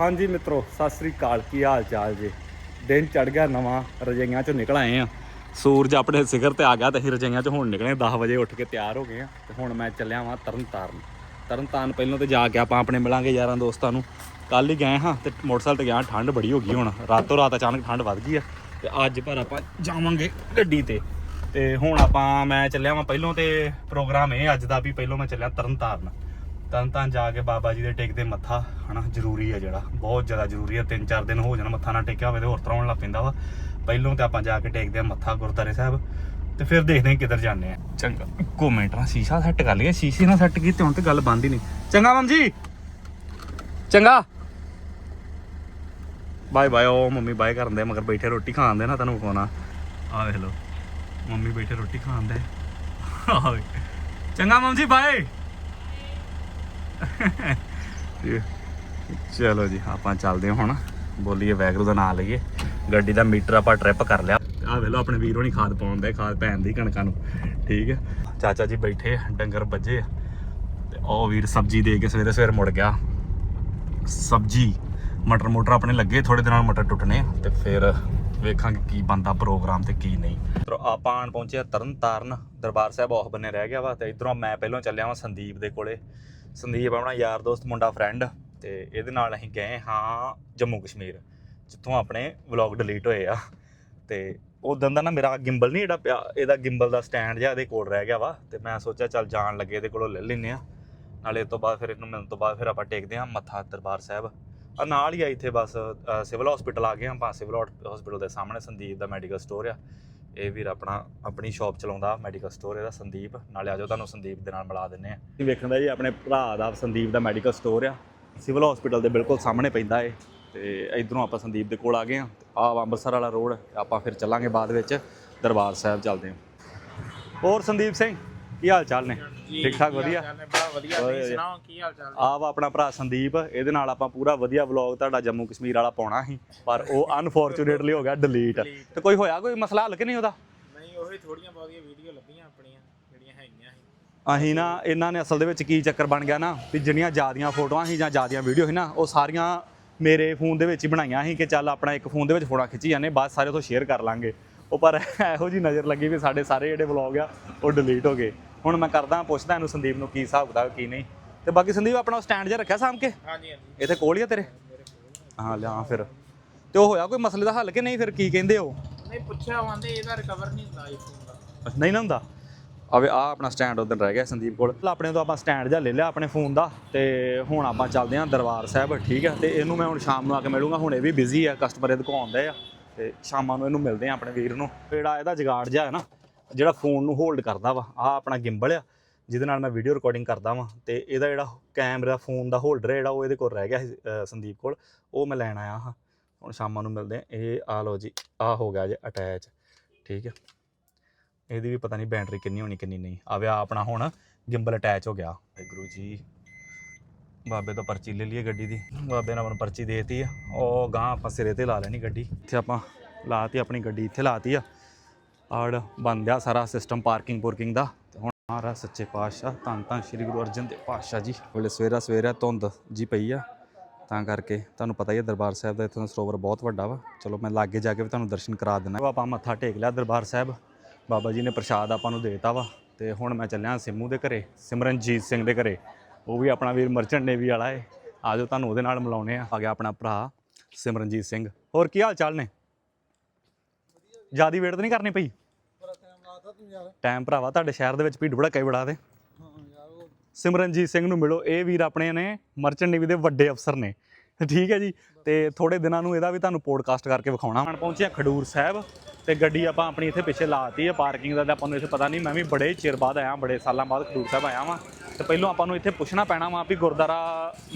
ਹਾਂਜੀ ਮਿੱਤਰੋ, ਸਤਿ ਸ੍ਰੀ ਅਕਾਲ। ਕੀ ਹਾਲ ਚਾਲ ਜੀ? ਦਿਨ ਚੜ ਗਿਆ, ਨਵਾਂ ਰਜਾਈਆਂ ਚੋਂ ਨਿਕਲ ਆਏ ਆ। ਸੂਰਜ ਆਪਣੇ ਸਿਖਰ ਤੇ ਆ ਗਿਆ ਤੇ ਅਸੀਂ ਰਜਾਈਆਂ ਚੋਂ ਹੁਣ ਨਿਕਲੇ 10 ਵਜੇ ਉੱਠ ਕੇ ਤਿਆਰ ਹੋ ਗਏ ਆ ਤੇ ਹੁਣ ਮੈਂ ਚੱਲਿਆ ਵਾਂ ਤਰਨਤਾਰਨ। ਤਰਨਤਾਰਨ ਤਰਨ ਤਾਰਨ ਪਹਿਲਾਂ ਤੇ ਜਾ ਕੇ ਆਪਾਂ ਆਪਣੇ ਮਿਲਾਂਗੇ ਯਾਰਾਂ ਦੋਸਤਾਂ ਨੂੰ। ਕੱਲ ਹੀ ਗਏ ਹਾਂ ਤੇ ਮੋਟਰਸਾਈਕਲ ਤੇ ਗਿਆ ਠੰਡ ਬੜੀ ਹੋ ਗਈ ਹੁਣ। ਰਾਤੋਂ ਰਾਤ ਅਚਾਨਕ ਠੰਡ ਵੱਧ ਗਈ ਆ ਤੇ ਅੱਜ ਪਰ ਆਪਾਂ ਜਾਵਾਂਗੇ ਗੱਡੀ ਤੇ। ਤੇ ਹੁਣ ਆਪਾਂ ਮੈਂ ਚੱਲਿਆ ਵਾਂ, ਪਹਿਲੋਂ ਤੇ ਪ੍ਰੋਗਰਾਮ ਇਹ ਅੱਜ ਦਾ ਵੀ ਪਹਿਲੋਂ ਮੈਂ ਚੱਲਿਆ ਤਰਨਤਾਰਨ। ਤਾਰਨ ਤਰਨ ਜਾ ਕੇ ਬਾਬਾ ਜੀ ਦੇ ਟੇਕਦੇ ਮੱਥਾ, ਹਨਾ, ਜ਼ਰੂਰੀ ਆ ਜਿਹੜਾ, ਬਹੁਤ ਜ਼ਿਆਦਾ ਜ਼ਰੂਰੀ ਆ, ਤਿੰਨ ਚਾਰ ਦਿਨ ਹੋ ਜਾਣ ਮੱਥਾ ਨਾ ਟੇਕਿਆ ਹੋਵੇ ਤੇ ਹੋਰ ਤਰ੍ਹਾਂ ਹੋਣ ਲੱਗ ਪੈਂਦਾ ਵਾ। ਪਹਿਲੋਂ ਤੇ ਆਪਾਂ ਜਾ ਕੇ ਟੇਕਦੇ ਆ ਮੱਥਾ ਗੁਰਦਾਰੇ ਸਾਹਿਬ, ਤੇ ਫਿਰ ਦੇਖਦੇ ਆ ਕਿੱਧਰ ਜਾਂਦੇ ਆ। ਚੰਗਾ, ਇੱਕੋ ਮਿੰਟ ਨਾਲ ਸ਼ੀਸ਼ਾ ਸੈੱਟ ਕਰ ਲਈਏ, ਸ਼ੀਸ਼ੇ ਨਾਲ ਸੈੱਟ ਕੀਤੀ, ਹੁਣ ਤੇ ਗੱਲ ਬੰਦ ਹੀ ਨਹੀਂ। ਚੰਗਾ, ਮਮ ਜੀ? ਚੰਗਾ। ਬਾਏ ਬਾਏ ਓ ਮੰਮੀ ਬਾਏ ਕਰਨ ਦੇ, ਮਗਰ ਬੈਠੇ ਰੋਟੀ ਖਾਣ ਦੇ ਨਾ ਤੈਨੂੰ ਵਿਖਾਉਣਾ। ਆ ਵੇਖ ਲਓ, ਮੰਮੀ ਬੈਠੇ ਰੋਟੀ ਖਾਣ ਦੇ। ਆ ਚੰਗਾ, ਮਮ ਜੀ, ਬਾਏ। ਚਲੋ ਜੀ, ਆਪਾਂ ਚੱਲਦੇ ਹਾਂ ਹੁਣ। ਬੋਲੀਏ ਵੈਗਰੂ ਦਾ ਨਾਮ ਲਈਏ। ਗੱਡੀ ਦਾ ਮੀਟਰ ਆਪਾਂ ਟ੍ਰਿਪ ਕਰ ਲਿਆ। ਆ ਵੇਖ ਲਓ, ਆਪਣੇ ਵੀਰ ਹੋਣੀ ਖਾਦ ਪਾਉਣ ਪਾਉਂਦੇ ਖਾਦ ਪੈਣ ਦੀ ਕਣਕਾਂ ਨੂੰ। ਠੀਕ ਹੈ। ਚਾਚਾ ਜੀ ਬੈਠੇ, ਡੰਗਰ ਵੱਜੇ ਤੇ ਉਹ ਵੀਰ ਸਬਜ਼ੀ ਦੇ ਕੇ ਸਵੇਰੇ ਸਵੇਰੇ ਮੁੜ ਗਿਆ। ਸਬਜ਼ੀ, ਮਟਰ ਮੋਟਰ ਆਪਣੇ ਲੱਗੇ ਥੋੜੇ ਦਿਨਾਂ ਨਾਲ ਮਟਰ ਟੁੱਟਣੇ। ਆ ਤੇ ਫਿਰ ਵੇਖਾਂਗੇ ਕੀ ਬੰਦਾ ਪ੍ਰੋਗਰਾਮ ਤੇ ਕੀ ਨਹੀਂ। ਤੇ ਆਪਾਂ ਆਣ ਪਹੁੰਚੇ ਆ ਤਰਨ ਤਾਰਨ। ਦਰਬਾਰ ਸਾਹਿਬ ਉਹ ਬੰਨੇ ਰਹਿ ਗਿਆ ਵਾ, ਤੇ ਇਧਰੋਂ ਮੈਂ ਪਹਿਲਾਂ ਚੱਲਿਆ ਵਾਂ ਸੰਦੀਪ ਦੇ ਕੋਲੇ। ਸੰਦੀਪ ਆਪਣਾ ਯਾਰ ਦੋਸਤ, ਮੁੰਡਾ ਫਰੈਂਡ ਤੇ ਇਹਦੇ ਨਾਲ ਅਸੀਂ ਗਏ ਹਾਂ ਜੰਮੂ ਕਸ਼ਮੀਰ, ਜਿੱਥੋਂ ਆਪਣੇ ਵਲੌਗ ਡਿਲੀਟ ਹੋਏ ਆ। ਤੇ ਉਦੋਂ ਦਾ ਨਾ ਮੇਰਾ ਗਿੰਬਲ ਨਹੀਂ ਜਿਹੜਾ ਪਿਆ, ਇਹਦਾ ਗਿੰਬਲ ਦਾ ਸਟੈਂਡ ਜਿਹਾ ਇਹਦੇ ਕੋਲ ਰਹਿ ਗਿਆ ਵਾ ਤੇ ਮੈਂ ਸੋਚਿਆ ਚੱਲ ਜਾਣ ਲੱਗੇ ਇਹਦੇ ਕੋਲੋਂ ਲੈ ਲੈਨੇ ਆ। ਨਾਲੇ ਇਹ ਤੋਂ ਬਾਅਦ ਫਿਰ ਇਹਨੂੰ ਮਿਲਣ ਤੋਂ ਬਾਅਦ ਫਿਰ ਆਪਾਂ ਟੇਕਦੇ ਹਾਂ ਮੱਥਾ ਦਰਬਾਰ ਸਾਹਿਬ। ਆ ਨਾਲ ਹੀ ਆ ਇੱਥੇ ਬਸ ਸਿਵਲ ਹਸਪੀਟਲ ਆ ਗਏ ਹਾਂ ਆਪਾਂ ਸਿਵਲ ਹਸਪੀਟਲ ਦੇ ਸਾਹਮਣੇ ਸੰਦੀਪ ਦਾ ਮੈਡੀਕਲ ਸਟੋਰ ਆ। ਇਹ ਵੀਰ ਆਪਣਾ, ਆਪਣੀ ਸ਼ਾਪ ਚਲਾਉਂਦਾ ਮੈਡੀਕਲ ਸਟੋਰ ਇਹਦਾ ਸੰਦੀਪ। ਨਾਲੇ ਆਜੋ ਤੁਹਾਨੂੰ ਸੰਦੀਪ ਦੇ ਨਾਲ ਮਿਲਾ ਦਿੰਨੇ ਆ ਇਹ ਵੇਖਣ ਦਾ ਜੀ, ਆਪਣੇ ਭਰਾ ਦਾ ਸੰਦੀਪ ਦਾ ਮੈਡੀਕਲ ਸਟੋਰ ਆ। ਸਿਵਲ ਹਸਪੀਟਲ ਦੇ ਬਿਲਕੁਲ ਸਾਹਮਣੇ ਪੈਂਦਾ ਏ ਤੇ ਇਧਰੋਂ ਆਪਾਂ ਸੰਦੀਪ ਦੇ ਕੋਲ ਆ ਗਏ ਆ ਆ ਅੰਮ੍ਰਿਤਸਰ ਵਾਲਾ ਰੋਡ ਆਪਾਂ ਫਿਰ ਚੱਲਾਂਗੇ ਬਾਅਦ ਵਿੱਚ। ਦਰਬਾਰ ਸਾਹਿਬ ਚੱਲਦੇ ਹਾਂ। ਹੋਰ ਸੰਦੀਪ ਸਿੰਘ? ਕੀ ਹਾਲ ਚਾਲ ਨੇ? ਠੀਕ ਠਾਕ ਵਧੀਆ? ਬੜਾ ਵਧੀਆ। ਤੁਸੀਂ ਸੁਣਾਓ ਕੀ ਹਾਲ ਚਾਲ ਆਹ ਵਾ ਆਪਣਾ ਭਰਾ ਸੰਦੀਪ ਇਹਦੇ ਨਾਲ ਆਪਾਂ ਪੂਰਾ ਵਧੀਆ ਵਲੌਗ ਤੁਹਾਡਾ ਜੰਮੂ ਕਸ਼ਮੀਰ ਵਾਲਾ ਪਾਉਣਾ ਸੀ ਪਰ ਉਹ ਅਨਫੋਰਚੂਨੇਟਲੀ ਹੋ ਗਿਆ ਡਿਲੀਟ ਤੇ ਕੋਈ ਹੋਇਆ ਕੋਈ ਮਸਲਾ ਹੱਲ ਕਿ ਨਹੀਂ ਉਹਦਾ? ਨਹੀਂ ਉਹੀ ਥੋੜੀਆਂ ਬਹੁਤੀਆਂ ਵੀਡੀਓ ਲੱਭੀਆਂ ਆਪਣੀਆਂ ਜਿਹੜੀਆਂ ਹੈਗੀਆਂ ਸੀ। ਅਸੀਂ ਨਾ ਇਹਨਾਂ ਨੇ ਅਸਲ ਦੇ ਵਿੱਚ ਕੀ ਚੱਕਰ ਬਣ ਗਿਆ ਨਾ ਵੀ ਜਿਹੜੀਆਂ ਜਿਆਦੀਆਂ ਫੋਟੋਆਂ ਸੀ ਜਾਂ ਜਿਆਦੀਆਂ ਵੀਡੀਓ ਸੀ ਨਾ ਉਹ ਸਾਰੀਆਂ ਮੇਰੇ ਫੋਨ ਦੇ ਵਿੱਚ ਹੀ ਬਣਾਈਆਂ ਸੀ ਕਿ ਚੱਲ ਆਪਣਾ ਇੱਕ ਫੋਨ ਦੇ ਵਿੱਚ ਫੋਟੋਆਂ ਖਿੱਚੀ ਜਾਂਦੇ ਬਾਅਦ ਸਾਰੇ ਤੋਂ ਸ਼ੇਅਰ ਕਰ ਲਾਂਗੇ। ਉਹ ਪਰ ਇਹੋ ਜੀ ਨਜ਼ਰ ਲੱਗੀ ਵੀ ਸਾਡੇ ਸਾਰੇ ਜਿਹੜੇ ਵਲੌਗ ਆ ਉਹ ਡਿਲੀਟ ਹੋ ਗਏ। ਹੁਣ ਮੈਂ ਕਰਦਾ ਪੁੱਛਦਾ ਇਹਨੂੰ ਸੰਦੀਪ ਨੂੰ ਕੀ ਹਿਸਾਬ ਕਿਤਾਬ ਕੀ ਨਹੀਂ। ਤੇ ਬਾਕੀ ਸੰਦੀਪ ਆਪਣਾ ਸਟੈਂਡ ਜਿਹਾ ਰੱਖਿਆ ਸਾਂਭ ਕੇ? ਹਾਂਜੀ ਹਾਂਜੀ। ਇੱਥੇ ਕੋਲ ਹੀ ਆ ਤੇਰੇ? ਹਾਂ ਲਿਆ ਫਿਰ। ਤੇ ਉਹ ਹੋਇਆ ਕੋਈ ਮਸਲੇ ਦਾ ਹੱਲ ਕਿ ਨਹੀਂ ਫਿਰ ਕੀ ਕਹਿੰਦੇ ਹੋ ਨਹੀਂ ਪੁੱਛਿਆ ਆਂਦੇ ਇਹਦਾ ਰਿਕਵਰ ਨਹੀਂ ਹੁੰਦਾ ਆਈਫੋਨ ਦਾ। ਨਹੀਂ ਨਾ ਹੁੰਦਾ? ਆਵੇ ਆ ਆਪਣਾ ਸਟੈਂਡ ਉਧਰ ਰਹਿ ਗਿਆ ਸੰਦੀਪ ਕੋਲ। ਆਪਣੇ ਤੋਂ ਆਪਾਂ ਸਟੈਂਡ ਜਿਹਾ ਲੈ ਲਿਆ ਆਪਣੇ ਫੋਨ ਦਾ। ਤੇ ਹੁਣ ਆਪਾਂ ਚੱਲਦੇ ਹਾਂ ਦਰਬਾਰ ਸਾਹਿਬ ਠੀਕ ਹੈ ਤੇ ਇਹਨੂੰ ਮੈਂ ਹੁਣ ਸ਼ਾਮ ਨੂੰ ਆ ਕੇ ਮਿਲੂੰਗਾ। ਹੁਣ ਇਹ ਵੀ ਬਿਜ਼ੀ ਆ ਕਸਟਮਰ ਇਹਦੇ ਕੋਲ ਆਉਂਦੇ ਆ। ਤੇ ਸ਼ਾਮਾਂ ਨੂੰ ਇਹਨੂੰ ਮਿਲਦੇ ਆ ਆਪਣੇ ਵੀਰ ਨੂੰ। ਜਿਹੜਾ ਇਹਦਾ ਜਗਾੜ ਜਿਹਾ ਹੈ ਨਾ ਜਿਹੜਾ ਫੋਨ ਨੂੰ ਹੋਲਡ ਕਰਦਾ ਵਾ ਆ ਆਪਣਾ ਗਿੰਬਲ ਆ, ਜਿਹਦੇ ਨਾਲ ਮੈਂ ਵੀਡੀਓ ਰਿਕਾਰਡਿੰਗ ਕਰਦਾ ਵਾਂ ਤੇ ਇਹਦਾ ਜਿਹੜਾ ਕੈਮਰਾ ਫੋਨ ਦਾ ਹੋਲਡਰ ਜਿਹੜਾ ਉਹ ਇਹਦੇ ਕੋਲ ਰਹਿ ਗਿਆ ਸੀ ਸੰਦੀਪ ਕੋਲ, ਉਹ ਮੈਂ ਲੈਣ ਆਇਆ ਹਾਂ। ਹੁਣ ਸ਼ਾਮਾਂ ਨੂੰ ਮਿਲਦੇ ਆ ਇਹ ਆ ਲਓ ਜੀ ਆ ਹੋ ਗਿਆ ਜੇ ਅਟੈਚ ਠੀਕ ਹੈ ਇਹਦੀ ਵੀ ਪਤਾ ਨਹੀਂ ਬੈਟਰੀ ਕਿੰਨੀ ਹੋਣੀ, ਕਿੰਨੀ ਨਹੀਂ। ਆਵੇ ਆ ਆਪਣਾ ਹੁਣ ਗਿੰਬਲ ਅਟੈਚ ਹੋ ਗਿਆ। ਗੁਰੂ ਜੀ। ਬਾਬੇ ਤੋਂ ਪਰਚੀ ਲੈ ਲਈਏ ਗੱਡੀ ਦੀ। ਬਾਬੇ ਨੇ ਆਪਾਂ ਨੂੰ ਪਰਚੀ ਦੇਤੀ ਆ। ਉਹ ਗਾਂ ਆਪਾਂ ਸਿਰੇ ਤੇ ਲਾ ਲੈਣੀ ਗੱਡੀ। ਇੱਥੇ ਆਪਾਂ ਲਾਤੀ ਆਪਣੀ ਗੱਡੀ, ਇੱਥੇ ਲਾਤੀ ਆ। ਆੜ ਬਣ ਗਿਆ ਸਾਰਾ ਸਿਸਟਮ ਪਾਰਕਿੰਗ ਪੂਰਕਿੰਗ ਦਾ। ਤੇ ਹੁਣ ਮਹਾਰਾਜ ਸੱਚੇ ਪਾਤਸ਼ਾਹ, ਧੰਨ ਧੰਨ ਸ੍ਰੀ ਗੁਰੂ ਅਰਜਨ ਦੇਵ ਪਾਤਸ਼ਾਹ ਜੀ। ਵੇਲੇ ਸਵੇਰਾ ਸਵੇਰਾ ਧੁੰਦ ਜੀ ਪਈ ਆ। ਤਾਂ ਕਰਕੇ ਤੁਹਾਨੂੰ ਪਤਾ ਹੀ ਹੈ ਦਰਬਾਰ ਸਾਹਿਬ ਦਾ ਇੱਥੋਂ ਦਾ ਸਰੋਵਰ ਬਹੁਤ ਵੱਡਾ ਵਾ। ਚਲੋ ਮੈਂ ਲਾਗੇ ਜਾ ਕੇ ਵੀ ਤੁਹਾਨੂੰ ਦਰਸ਼ਨ ਕਰਾ ਦਿੰਦਾ। ਆਪਾਂ ਮੱਥਾ ਟੇਕ ਲਿਆ ਦਰਬਾਰ ਸਾਹਿਬ। ਬਾਬਾ ਜੀ ਨੇ ਪ੍ਰਸ਼ਾਦ ਆਪਾਂ ਨੂੰ ਦੇਤਾ ਵਾ। ਤੇ ਹੁਣ ਮੈਂ ਚੱਲਿਆ ਸਿੰਮੂ ਦੇ ਘਰੇ, ਸਿਮਰਨਜੀਤ ਸਿੰਘ ਦੇ ਘਰੇ। ਉਹ ਵੀ ਆਪਣਾ ਵੀਰ ਮਰਚੈਂਟ ਨੇਵੀ ਵਾਲਾ ਏ। ਆਜੋ ਤੁਹਾਨੂੰ ਉਹਦੇ ਨਾਲ ਮਿਲਾਉਣੇ ਆ। ਆ ਗਿਆ ਆਪਣਾ ਭਰਾ ਸਿਮਰਨਜੀਤ ਸਿੰਘ। ਹੋਰ ਕੀ ਹਾਲ ਚਾਲ ਨੇ? ਜਿਆਦੀ ਵੇਟ ਤਾਂ ਨਹੀਂ ਕਰਨੀ ਪਈ? ਟਾਈਮ ਭਰਾਵਾ ਤੁਹਾਡੇ ਸ਼ਹਿਰ ਦੇ ਵਿੱਚ ਭੀੜ ਭੜਕਾ ਹੀ ਬੜਾ ਤੇ। ਸਿਮਰਨਜੀਤ ਸਿੰਘ ਨੂੰ ਮਿਲੋ ਇਹ ਵੀਰ ਆਪਣੇ ਨੇ ਮਰਚੈਂਟ ਨੇਵੀ ਦੇ ਵੱਡੇ ਅਫਸਰ ਨੇ। ਠੀਕ ਹੈ ਜੀ ਤੇ ਥੋੜੇ ਦਿਨਾਂ ਨੂੰ ਇਹਦਾ ਵੀ ਤੁਹਾਨੂੰ ਪੋਡਕਾਸਟ ਕਰਕੇ ਵਿਖਾਉਣਾ। ਹੁਣ ਪਹੁੰਚਿਆ ਖਡੂਰ ਸਾਹਿਬ ਤੇ ਗੱਡੀ ਆਪਾਂ ਆਪਣੀ ਇੱਥੇ ਪਿੱਛੇ ਲਾਤੀ ਹੈ ਪਾਰਕਿੰਗ ਦਾ ਤਾਂ ਆਪਾਂ ਨੂੰ ਇੱਥੇ ਪਤਾ ਨਹੀਂ ਮੈਂ ਵੀ ਬੜੇ ਚਿਰ ਬਾਅਦ ਆਇਆ ਬੜੇ ਸਾਲਾਂ ਬਾਅਦ ਖਡੂਰ ਸਾਹਿਬ ਆਇਆ ਵਾਂ। ਤੇ ਪਹਿਲਾਂ ਆਪਾਂ ਨੂੰ ਇੱਥੇ ਪੁੱਛਣਾ ਪੈਣਾ ਵਾ ਵੀ ਗੁਰਦੁਆਰਾ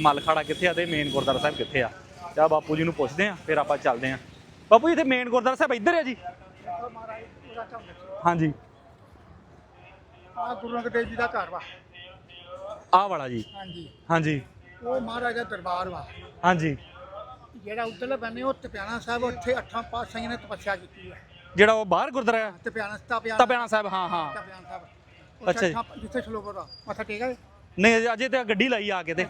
ਮਲਖਾੜਾ ਕਿੱਥੇ ਆ ਤੇ ਮੇਨ ਗੁਰਦੁਆਰਾ ਸਾਹਿਬ ਕਿੱਥੇ ਆ। ਤੇ ਆ ਬਾਪੂ ਜੀ ਨੂੰ ਪੁੱਛਦੇ ਆ ਫਿਰ ਆਪਾਂ ਚੱਲਦੇ ਆ ਬਾਪੂ ਜੀ ਇੱਥੇ ਮੇਨ ਗੁਰਦੁਆਰਾ ਸਾਹਿਬ ਇੱਧਰ ਹੈ ਜੀ। ਹਾਂਜੀ। ਆ ਗੁਰੂ ਦੇਵ ਜੀ ਦਾ ਘਰ ਵਾ। ਆਹ ਵਾਲਾ ਜੀ। ਹਾਂਜੀ। ਹਾਂਜੀ। ਉਹ ਮਹਾਰਾਜਾ ਦਰਬਾਰ ਵਾ। ਹਾਂਜੀ। ਜਿਹੜਾ ਉੱਧਰਲੇ ਬੰਨੇ ਉਹ ਤਪਿਆਣਾ ਸਾਹਿਬ ਉੱਥੇ ਅੱਠਾਂ ਪਾਤਸ਼ਾਹੀਆਂ ਨੇ ਤਪੱਸਿਆ ਕੀਤੀ ਹੈ ਜਿਹੜਾ ਉਹ ਬਾਹਰ ਗੁਰਦੁਆਰਾ ਹੈ? ਤਪਿਆਣਾ ਤਪਿਆਣਾ ਤਪਿਆਣਾ ਸਾਹਿਬ ਹਾਂ ਹਾਂ। ਤਪਿਆਣਾ ਸਾਹਿਬ। ਅੱਛਾ ਜੀ। ਅੱਛਾ ਜਿੱਥੇ ਸਲੋਵਰ ਆ ਮੱਥਾ ਟੇਕਾ ਨਹੀਂ ਅਜੇ ਤੇ ਗੱਡੀ ਲਾਈ ਆ ਕੇ ਤੇ।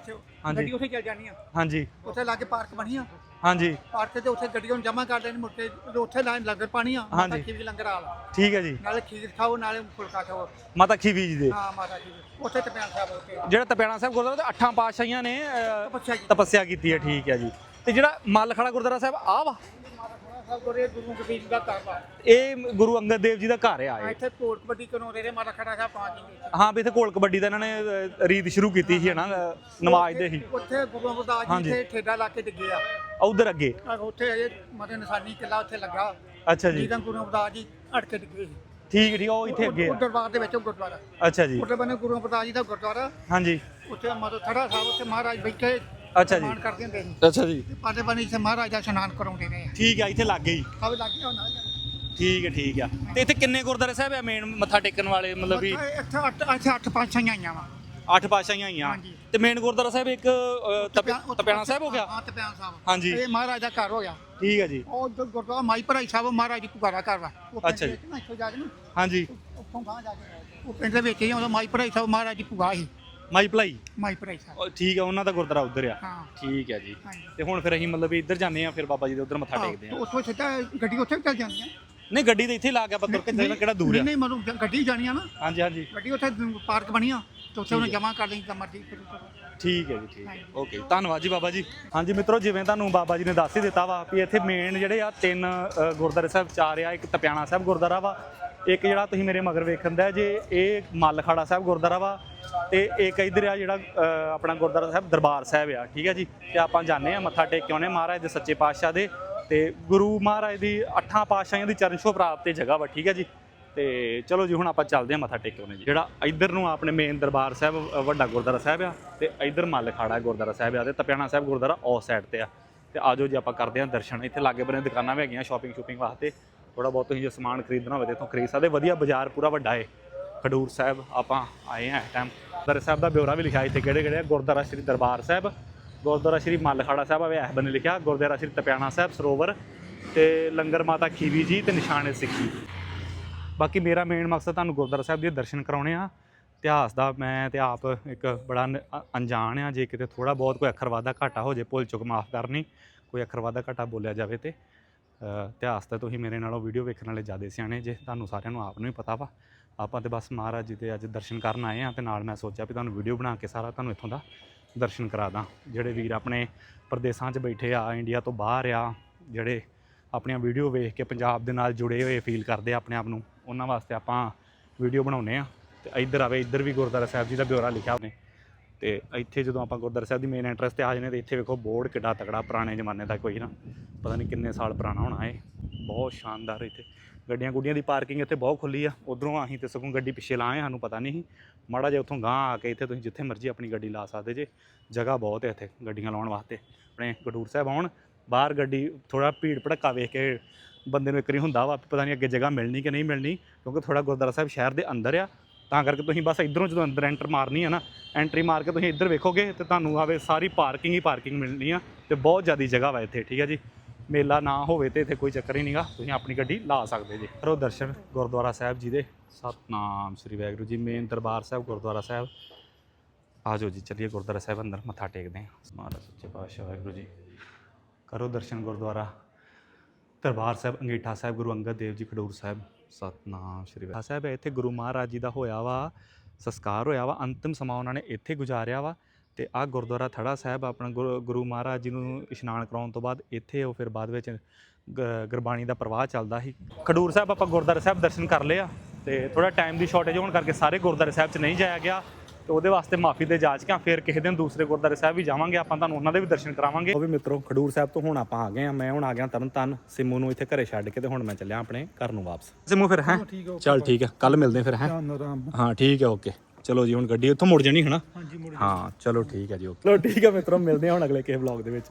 ਹਾਂਜੀ। ਗੱਡੀ ਉੱਥੇ ਚੱਲ ਜਾਣੀ ਆ? ਹਾਂਜੀ। ਉੱਥੇ ਲਾ ਕੇ ਪਾਰਕ ਬਣੀ ਆ? ਹਾਂਜੀ। ਪਾਰਕ ਤੇ ਉੱਥੇ ਗੱਡੀਆਂ ਨੂੰ ਜਮ੍ਹਾਂ ਕਰ ਲੈਣੀ ਮੁੜ ਕੇ ਉੱਥੇ ਲਾਈਨ ਲੰਗਰ ਪਾਣੀ ਆ ਹਾਂਜੀ। ਵੀ ਲੰਗਰ ਆਲ ਠੀਕ ਹੈ ਜੀ। ਨਾਲੇ ਖੀਰ ਖਾਓ ਨਾਲੇ ਫੁਲਕਾ ਖਾਓ। ਮਾਤਾ ਖੀ ਬੀਜ ਦੇ। ਹਾਂ ਮਾਤਾ ਜੀ ਉੱਥੇ ਤਪਿਆਨ ਸਾਹਿਬ ਉੱਥੇ ਜਿਹੜਾ ਤਪਿਆਣਾ ਸਾਹਿਬ ਗੁਰਦੁਆਰਾ ਤੇ ਅੱਠਾਂ ਪਾਤਸ਼ਾਹੀਆਂ ਨੇ ਅਹ, ਤਪੱਸਿਆ ਜੀ ਤਪੱਸਿਆ ਕੀਤੀ ਹੈ ਠੀਕ ਹੈ ਜੀ। ਤੇ ਜਿਹੜਾ ਮੱਲ ਖੜਾ ਗੁਰਦੁਆਰਾ ਸਾਹਿਬ ਆ ਵਾ। ਗੁਰੇ ਦਾ ਘਰ ਇਹ ਗੁਰੂ ਅੰਗਦ ਦੇਵ ਜੀ ਦਾ ਘਰ ਆ ਇਹ। ਇੱਥੇ ਕੋਟ ਕਬੱਡੀ ਕਨੋ ਰੇ ਮਾਤਾ ਖੜਾ ਸਾਹਿਬ ਪਹੁੰਚ ਜੀ ਹਾਂ ਵੀ ਇੱਥੇ ਕੋਲ ਕਬੱਡੀ ਦਾ ਇਹਨਾਂ ਨੇ ਰੀਤ ਸ਼ੁਰੂ ਕੀਤੀ ਸੀ ਨਾ ਅਹ, ਨਮਾਜ਼ ਦੇ ਹੀ। ਉੱਥੇ ਗੁਰੂ ਅਮਰਦਾਸ ਹਾਂਜੀ। ਜੀ ਇੱਥੇ ਠੇਡਾ ਲਾ ਕੇ ਡਿੱਗੇ ਆ। ਉਧਰ ਅੱਗੇ? ਉੱਥੇ ਅਜੇ ਮਤੇ ਨਿਸ਼ਾਨੀ ਕਿਲਾ ਉੱਥੇ ਲੱਗਾ। ਅੱਛਾ ਜੀ। ਜਿਹਦਾ ਗੁਰੂ ਅਮਰਦਾਸ ਜੀ ਅੜ ਕੇ ਡਿੱਗੇ ਸੀ। ਠੀਕ ਠੀਕ ਉਹ ਇੱਥੇ ਅੱਗੇ ਉਹ ਆ ਦਰਬਾਰ ਦੇ ਵਿੱਚ ਉਹ ਗੁਰਦੁਆਰਾ। ਅੱਛਾ ਜੀ। ਉੱਥੇ ਬੰਨੇ ਗੁਰੂ ਅਮਰਦਾਸ ਜੀ ਦਾ ਗੁਰਦੁਆਰਾ। ਹਾਂਜੀ। ਉੱਥੇ ਮਤਲਬ ਥੜਾ ਸਾਹਿਬ ਉੱਥੇ ਮਹਾਰਾਜ ਬੈਠੇ। ਅੱਛਾ ਜੀ। ਸਮਾਨ ਕਰਦੇ ਹੁੰਦੇ ਸੀ। ਅੱਛਾ ਜੀ। ਤੇ ਪਾਦੇ ਬੰਨੇ ਇੱਥੇ ਮਹਾਰਾਜ ਦਾ ਇਸ਼ਨਾਨ ਕਰਾਉਂਦੇ ਨੇ ਠੀਕ ਆ ਇੱਥੇ ਲੱਗ ਗਈ ਸਭ ਲੱਗ ਗਿਆ ਉਹਨਾਂ ਠੀਕ ਹੈ ਠੀਕ ਆ। ਤੇ ਇੱਥੇ ਕਿੰਨੇ ਗੁਰਦੁਆਰੇ ਸਾਹਿਬ ਆ ਮੇਨ ਮੱਥਾ ਟੇਕਣ ਵਾਲੇ ਮਤਲਬ ਵੀ? ਇੱਥੇ ਅੱਠ ਇੱਥੇ ਅੱਠ ਪਾਤਸ਼ਾਹੀਆਂ ਆਈਆਂ ਵਾ। ਅੱਠ ਪਾਤਸ਼ਾਹੀਆਂ ਆਈਆਂ। ਹਾਂਜੀ। ਤੇ ਮੇਨ ਗੁਰਦੁਆਰਾ ਸਾਹਿਬ ਇੱਕ ਤਪਿਆ- ਤਪਿਆਣਾ ਸਾਹਿਬ ਹੋ ਗਿਆ? ਹਾਂ ਤਪਿਆਣਾ ਸਾਹਿਬ। ਹਾਂਜੀ। ਇਹ ਮਹਾਰਾਜ ਦਾ ਘਰ ਹੋ ਗਿਆ। ਠੀਕ ਹੈ ਜੀ। ਉਹ ਜੋ ਗੁਰਦੁਆਰਾ ਮਾਈ ਭਰਾਈ ਸਾਹਿਬ ਮਹਾਰਾਜ ਜੀ ਪੁਕਾਰਾ ਘਰ ਵਾ। ਉਹ ਅੱਛਾ ਜੀ। ਵਿੱਚ ਨਾ ਇੱਥੋਂ ਜਾ ਕੇ ਨਾ ਹਾਂਜੀ। ਉੱਥੋਂ ਗਾਂ ਜਾ ਕੇ। ਉਹ ਪਿੰਡ ਦੇ ਵਿੱਚ ਹੀ ਉਹ ਮਾਈ ਭਰਾਈ ਸਾਹਿਬ ਮਹਾਰਾਜ ਜੀ ਸੀ। ਮਾਈ ਭਲਾਈ? ਮਾਈ ਭਰਾਈ ਸਾਹਿਬ। ਉਹ ਠੀਕ ਆ ਉਹਨਾਂ ਦਾ ਗੁਰਦੁਆਰਾ ਉਧਰ ਆ। ਹਾਂ। ਠੀਕ ਹੈ ਜੀ। ਹਾਂਜੀ। ਤੇ ਹੁਣ ਫਿਰ ਅਸੀਂ ਮਤਲਬ ਵੀ ਇੱਧਰ ਜਾਂਦੇ ਆ ਫਿਰ ਬਾਬਾ ਜੀ ਦੇ ਉਧਰ ਮੱਥਾ ਟੇਕਦੇ ਆ। ਉੱਥੋਂ ਸਿੱਧਾ ਗੱਡੀ ਉੱਥੇ ਵੀ ਚੱਲ ਜਾਂਦੀ ਆ। ਨਹੀਂ ਗੱਡੀ ਤੇ ਇੱਥੇ ਲਾ ਕੇ ਆਪਾਂ ਤੁਰ ਕੇ ਜਾਣਾ ਕਿਹੜਾ ਦੂਰ ਆ? ਨਹੀਂ ਮਤਲਬ ਗੱਡੀ ਜਾਣੀ ਆ ਨਾ। ਹਾਂਜੀ ਹਾਂਜੀ। ਗੱਡੀ ਉੱਥੇ ਪਾਰਕ ਬਣੀ ਆ ਤੇ ਉੱਥੇ ਉਹਨੇ ਜਮਾ ਕਰ ਲਈ ਤਾਂ ਮਰਜ਼ੀ। ਫਿਰ ਉੱਥੇ- ਠੀਕ ਹੈ ਜੀ ਠੀਕ ਹੈ। ਓਕੇ ਧੰਨਵਾਦ ਜੀ ਬਾਬਾ ਜੀ। ਹਾਂਜੀ ਮਿੱਤਰੋ ਜਿਵੇਂ ਤੁਹਾਨੂੰ ਬਾਬਾ ਜੀ ਨੇ ਦੱਸ ਹੀ ਦਿੱਤਾ ਵਾ ਵੀ ਇੱਥੇ ਮੇਨ ਜਿਹੜੇ ਆ ਤਿੰਨ ਅ, ਗੁਰਦੁਆਰੇ ਸਾਹਿਬ ਚਾਰ ਆ ਇੱਕ ਤਪਿਆਣਾ ਸਾਹਿਬ ਗੁਰਦੁਆਰਾ ਵਾ ਇੱਕ ਜਿਹੜਾ ਤੁਸੀਂ ਮੇਰੇ ਮਗਰ ਵੇਖਣ ਦਾ ਜੇ ਇਹ ਮੱਲ ਖਾੜਾ ਸਾਹਿਬ ਗੁਰਦੁਆਰਾ ਵਾ ਤੇ ਇੱਕ ਇਧਰ ਆ ਜਿਹੜਾ ਅ, ਆਪਣਾ ਗੁਰਦੁਆਰਾ ਸਾਹਿਬ ਦਰਬਾਰ ਸਾਹਿਬ ਆ ਠੀਕ ਹੈ ਜੀ? ਤੇ ਆਪਾਂ ਜਾਂਦੇ ਆ ਮੱਥਾ ਟੇਕ ਕੇ ਆਉਨੇ ਮਹਾਰਾਜ ਦੇ ਸੱਚੇ ਪਾਤਸ਼ਾਹ ਦੇ ਤੇ ਗੁਰੂ ਮਹਾਰਾਜ ਦੀ ਅੱਠਾਂ ਪਾਤਸ਼ਾਹੀਆਂ ਦੀ ਚਰਨ ਛੋਹ ਪ੍ਰਾਪਤ ਤੇ ਜਗ੍ਹਾ ਵਾ ਠੀਕ ਹੈ ਜੀ? ਤੇ ਚਲੋ ਜੀ, ਹੁਣ ਆਪਾਂ ਚੱਲਦੇ ਹਾਂ ਮੱਥਾ ਟੇਕ ਆਉਨੇ ਜੀ। ਜਿਹੜਾ ਇੱਧਰ ਨੂੰ ਆਪਣੇ ਮੇਨ ਦਰਬਾਰ ਸਾਹਿਬ ਵੱਡਾ ਗੁਰਦੁਆਰਾ ਸਾਹਿਬ ਆ ਤੇ ਇੱਧਰ ਮੱਲਖਾੜਾ ਗੁਰਦੁਆਰਾ ਸਾਹਿਬ ਆ ਤੇ ਤਪਿਆਣਾ ਸਾਹਿਬ ਗੁਰਦੁਆਰਾ ਉਸ ਸਾਈਡ ਤੇ ਆ। ਤੇ ਆਜੋ ਜੀ, ਆਪਾਂ ਕਰਦੇ ਹਾਂ ਦਰਸ਼ਨ। ਇੱਥੇ ਲਾਗੇ ਬੰਨੇ ਦੁਕਾਨਾਂ ਵੀ ਹੈਗੀਆਂ ਸ਼ਾਪਿੰਗ ਸ਼ੂਪਿੰਗ ਵਾਸਤੇ। ਥੋੜਾ ਬਹੁਤ ਤੁਸੀਂ ਜੇ ਸਮਾਨ ਖਰੀਦਣਾ ਹੋਵੇ ਤੇ ਇੱਥੋਂ ਖਰੀਦ ਸਕਦੇ। ਵਧੀਆ ਬਾਜ਼ਾਰ ਪੂਰਾ ਵੱਡਾ ਏ। ਖਡੂਰ ਸਾਹਿਬ ਆਪਾਂ ਆਏ ਆ ਇਸ ਟਾਈਮ ਦਰ ਸਾਹਿਬ ਦਾ ਬਿਉਰਾ ਵੀ ਲਿਖਿਆ ਇੱਥੇ ਕਿਹੜੇ ਕਿਹੜੇ ਆ? ਗੁਰਦੁਆਰਾ ਸ੍ਰੀ ਦਰਬਾਰ ਸਾਹਿਬ, ਗੁਰਦੁਆਰਾ ਸ੍ਰੀ ਮੱਲਖਾੜਾ ਸਾਹਿਬ ਆਵੇ ਇਸ ਬੰਨੇ ਲਿਖਿਆ। ਗੁਰਦੁਆਰਾ ਸ੍ਰੀ ਤਪਿਆਣਾ ਸਾਹਿਬ, ਸਰੋਵਰ ਤੇ ਲੰਗਰ ਮਾਤਾ ਖੀਵੀ ਜੀ ਤੇ ਨਿਸ਼ਾਨੇ ਸਿੱਖੀ। ਬਾਕੀ ਮੇਰਾ ਮੇਨ ਮਕਸਦ ਤੁਹਾਨੂੰ ਗੁਰਦੁਆਰਾ ਸਾਹਿਬ ਦੇ ਦਰਸ਼ਨ ਕਰਾਉਣੇ ਆ। ਇਤਿਹਾਸ ਦਾ ਮੈਂ ਤੇ ਆਪ ਇੱਕ ਬੜਾ ਨ- ਅ- ਅਣਜਾਣ ਆ। ਜੇ ਕਿਤੇ ਥੋੜਾ ਬਹੁਤ ਕੋਈ ਅੱਖਰ ਵਾਧਾ ਘਾਟਾ ਹੋ ਜੇ, ਭੁੱਲ ਚੁੱਕ ਮਾਫ ਕਰਨੀ, ਕੋਈ ਅੱਖਰ ਵਾਧਾ ਘਾਟਾ ਬੋਲਿਆ ਜਾਵੇ ਤੇ। ਇਤਿਹਾਸ ਤਾਂ ਤੁਸੀਂ ਮੇਰੇ ਨਾਲੋਂ ਵੀਡੀਓ ਵੇਖਣ ਵਾਲੇ ਜ਼ਿਆਦਾ ਸਿਆਣੇ ਜੇ, ਤੁਹਾਨੂੰ ਸਾਰਿਆਂ ਨੂੰ ਆਪ ਨੂੰ ਹੀ ਪਤਾ ਵਾ। ਆਪਾਂ ਤੇ ਬਸ ਮਹਾਰਾਜ ਜੀ ਦੇ ਅੱਜ ਦਰਸ਼ਨ ਕਰਨ ਆਏ ਆ ਤੇ ਨਾਲ ਮੈਂ ਸੋਚਿਆ ਵੀ ਤੁਹਾਨੂੰ ਵੀਡੀਓ ਬਣਾ ਕੇ ਸਾਰਾ ਤੁਹਾਨੂੰ ਇੱਥੋਂ ਦਾ ਦਰਸ਼ਨ ਕਰਾ ਦਾਂ। ਜਿਹੜੇ ਵੀਰ ਆਪਣੇ ਪ੍ਰਦੇਸਾਂ 'ਚ ਬੈਠੇ ਆ, ਇੰਡੀਆ ਤੋਂ ਬਾਹਰ ਆ, ਜਿਹੜੇ ਆਪਣੀਆਂ ਵੀਡੀਓ ਵੇਖ ਕੇ ਪੰਜਾਬ ਦੇ ਨਾਲ ਜੁੜੇ ਹੋਏ ਫੀਲ ਕਰਦੇ ਆ ਆਪਣੇ ਆਪ ਨੂੰ, ਉਹਨਾਂ ਵਾਸਤੇ ਆਪਾਂ ਵੀਡੀਓ ਬਣਾਉਨੇ ਆ। ਤੇ ਇੱਧਰ ਆਵੇ, ਇੱਧਰ ਵੀ ਗੁਰਦੁਆਰਾ ਸਾਹਿਬ ਜੀ ਦਾ ਬਿਉਰਾ ਲਿਖਿਆ ਉਹਨੇ। ਤੇ ਇੱਥੇ ਜਦੋਂ ਆਪਾਂ ਗੁਰਦੁਆਰਾ ਸਾਹਿਬ ਦੀ ਮੇਨ ਐਂਟਰੈਂਸ ਤੇ ਆ ਜਾਂਦੇ ਤੇ ਇੱਥੇ ਵੇਖੋ ਬੋਰਡ ਕਿੱਡਾ ਤਕੜਾ ਪੁਰਾਣੇ ਜ਼ਮਾਨੇ ਦਾ ਕੋਈ ਨਾ, ਪਤਾ ਨਹੀਂ ਕਿੰਨੇ ਸਾਲ ਪੁਰਾਣਾ ਹੋਣਾ ਇਹ। ਬਹੁਤ ਸ਼ਾਨਦਾਰ ਇੱਥੇ। ਗੱਡੀਆਂ ਗੁੱਡੀਆਂ ਦੀ ਪਾਰਕਿੰਗ ਇੱਥੇ ਬਹੁਤ ਖੁੱਲੀ ਆ। ਉਧਰੋਂ ਅਸੀਂ ਤੇ ਸਗੋਂ ਗੱਡੀ ਪਿੱਛੇ ਲਾਏ, ਸਾਨੂੰ ਪਤਾ ਨਹੀਂ ਸੀ। ਮਾੜਾ ਜਿਹਾ ਉੱਥੋਂ ਗਾਂ ਆ ਕੇ ਇੱਥੇ ਤੁਸੀਂ ਜਿੱਥੇ ਮਰਜ਼ੀ ਆਪਣੀ ਗੱਡੀ ਲਾ ਸਕਦੇ ਜੇ। ਜਗ੍ਹਾ ਬਹੁਤ ਹੈ ਇੱਥੇ ਗੱਡੀਆਂ ਲਾਉਣ ਵਾਸਤੇ। ਆਪਣੇ ਗਡੂਰ ਸਾਹਿਬ ਆਉਣ ਬਾਹਰ ਗੱਡੀ ਥੋੜਾ ਭੀੜ ਭੜੱਕਾ ਵੇਖ ਕੇ ਬੰਦੇ ਨੂੰ ਇੱਕ ਵਾਰੀ ਹੁੰਦਾ ਵਾ ਪਤਾ ਨਹੀਂ ਅੱਗੇ ਜਗ੍ਹਾ ਮਿਲਣੀ ਕਿ ਨਹੀਂ ਮਿਲਣੀ, ਕਿਉਂਕਿ ਥੋੜਾ ਗੁਰਦੁਆਰਾ ਸਾਹਿਬ ਸ਼ਹਿਰ ਦੇ ਅੰਦਰ ਆ। ਤਾਂ ਕਰਕੇ ਤੁਸੀਂ ਬਸ ਇਧਰੋਂ ਜਦੋਂ ਅੰਦਰ ਐਂਟਰ ਮਾਰਨੀ ਆ ਨਾ ਐਂਟਰੀ ਮਾਰ ਕੇ ਤੁਸੀਂ ਇੱਧਰ ਵੇਖੋਗੇ ਤੇ ਤੁਹਾਨੂੰ ਆਵੇ ਸਾਰੀ ਪਾਰਕਿੰਗ ਹੀ ਪਾਰਕਿੰਗ ਮਿਲਣੀ ਆ ਤੇ ਬਹੁਤ ਜ਼ਿਆਦਾ ਜਗ੍ਹਾ ਵਾ ਇੱਥੇ, ਠੀਕ ਹੈ ਜੀ? ਮੇਲਾ ਨਾ ਹੋਵੇ ਤੇ ਇੱਥੇ ਕੋਈ ਚੱਕਰ ਹੀ ਨਹੀਂਗਾ ਤੁਸੀਂ ਆਪਣੀ ਗੱਡੀ ਲਾ ਸਕਦੇ ਜੀ। ਕਰੋ ਦਰਸ਼ਨ ਗੁਰਦੁਆਰਾ ਸਾਹਿਬ ਜੀ ਦੇ। ਸਤਨਾਮ ਸ੍ਰੀ ਵਾਹਿਗੁਰੂ ਜੀ, ਮੇਨ ਦਰਬਾਰ ਸਾਹਿਬ, ਗੁਰਦੁਆਰਾ ਸਾਹਿਬ। ਆਜੋ ਜੀ, ਚਲਿਏ ਗੁਰਦੁਆਰਾ ਸਾਹਿਬ ਅੰਦਰ, ਮੱਥਾ ਟੇਕਦੇ ਹਾਂ। ਮਹਾਰਾਜ ਸੱਚੇ ਪਾਤਸ਼ਾਹ ਵਾਹਿਗੁਰੂ ਜੀ। ਕਰੋ ਦਰਸ਼ਨ ਗੁਰਦੁਆਰਾ, ਦਰਬਾਰ ਸਾਹਿਬ, ਅੰਗੀਠਾ ਸਾਹਿਬ, ਗੁਰੂ ਅੰਗਦ ਦੇਵ ਜੀ, ਖਡੂਰ ਸਾਹਿਬ। ਸਤਨਾਮ ਸ੍ਰੀ ਵਾਹਿਗੁਰੂ। ਸਾਹਿਬ ਹੈ ਇੱਥੇ ਗੁਰੂ ਮਹਾਰਾਜ ਜੀ ਦਾ ਹੋਇਆ ਵਾ, ਸੰਸਕਾਰ ਹੋਇਆ ਵਾ, ਅੰਤਿਮ ਸਮਾਂ ਉਹਨਾਂ ਨੇ ਇੱਥੇ ਗੁਜ਼ਾਰਿਆ ਵਾ। ਤੇ ਆ ਗੁਰਦੁਆਰਾ ਥੜਾ ਸਾਹਿਬ, ਆਪਣਾ ਗੁਰ, ਗੁਰੂ ਮਹਾਰਾਜ ਜੀ ਨੂੰ ਇਸ਼ਨਾਨ ਕਰਾਉਣ ਤੋਂ ਬਾਅਦ ਇੱਥੇ ਉਹ ਫਿਰ ਬਾਅਦ ਵਿੱਚ ਗ- ਗੁਰਬਾਣੀ ਦਾ ਪ੍ਰਵਾਹ ਚੱਲਦਾ ਸੀ। ਖਡੂਰ ਸਾਹਿਬ, ਆਪਾਂ ਗੁਰਦੁਆਰਾ ਸਾਹਿਬ ਦਰਸ਼ਨ ਕਰ ਲਏ ਆ। ਤੇ ਥੋੜਾ ਟਾਈਮ ਦੀ ਸ਼ਾਰਟੇਜ ਹੋਣ ਕਰਕੇ ਸਾਰੇ ਗੁਰਦੁਆਰੇ ਸਾਹਿਬ 'ਚ ਨਹੀਂ ਜਾਇਆ ਗਿਆ। ਤੇ ਉਹਦੇ ਵਾਸਤੇ ਮਾਫੀ ਦੇ ਜਾਚਕਾਂ ਫਿਰ ਕਿਸੇ ਦਿਨ ਦੂਸਰੇ ਗੁਰਦੁਆਰੇ ਸਾਹਿਬ ਵੀ ਜਾਵਾਂਗੇ ਆਪਾਂ ਤੁਹਾਨੂੰ ਉਹਨਾਂ ਦੇ ਵੀ ਦਰਸ਼ਨ ਕਰਾਵਾਂਗੇ। ਉਹ ਵੀ ਮਿੱਤਰੋ ਖਡੂਰ ਸਾਹਿਬ ਤੋਂ ਹੁਣ ਆਪਾਂ ਆ ਗਏ ਆ ਮੈਂ ਹੁਣ ਆ ਗਿਆ ਤਰਨ ਤਾਰਨ ਸਿੰਮੂ ਨੂੰ ਇੱਥੇ ਘਰੇ ਛੱਡ ਕੇ ਤੇ ਹੁਣ ਮੈਂ ਚੱਲਿਆ ਆਪਣੇ ਘਰ ਨੂੰ ਵਾਪਸ। ਸਿੰਮੂ ਫਿਰ ਹੈ? ਚੱਲ ਠੀਕ ਹੈ ਕੱਲ ਮਿਲਦੇ ਫਿਰ ਹੈ? ਹਾਂ ਠੀਕ ਹੈ ਓਕੇ। ਚਲੋ ਜੀ ਹੁਣ ਗੱਡੀ ਉੱਥੋਂ ਮੁੜ ਜਾਣੀ ਹਨਾ? ਹਾਂ ਚਲੋ ਠੀਕ ਹੈ ਜੀ ਓਕੇ। ਚਲੋ ਠੀਕ ਹੈ ਮਿੱਤਰੋ ਮਿਲਦੇ ਹਾਂ ਹੁਣ ਅਗਲੇ ਕਿਸੇ ਵਲੌਗ ਦੇ ਵਿੱਚ।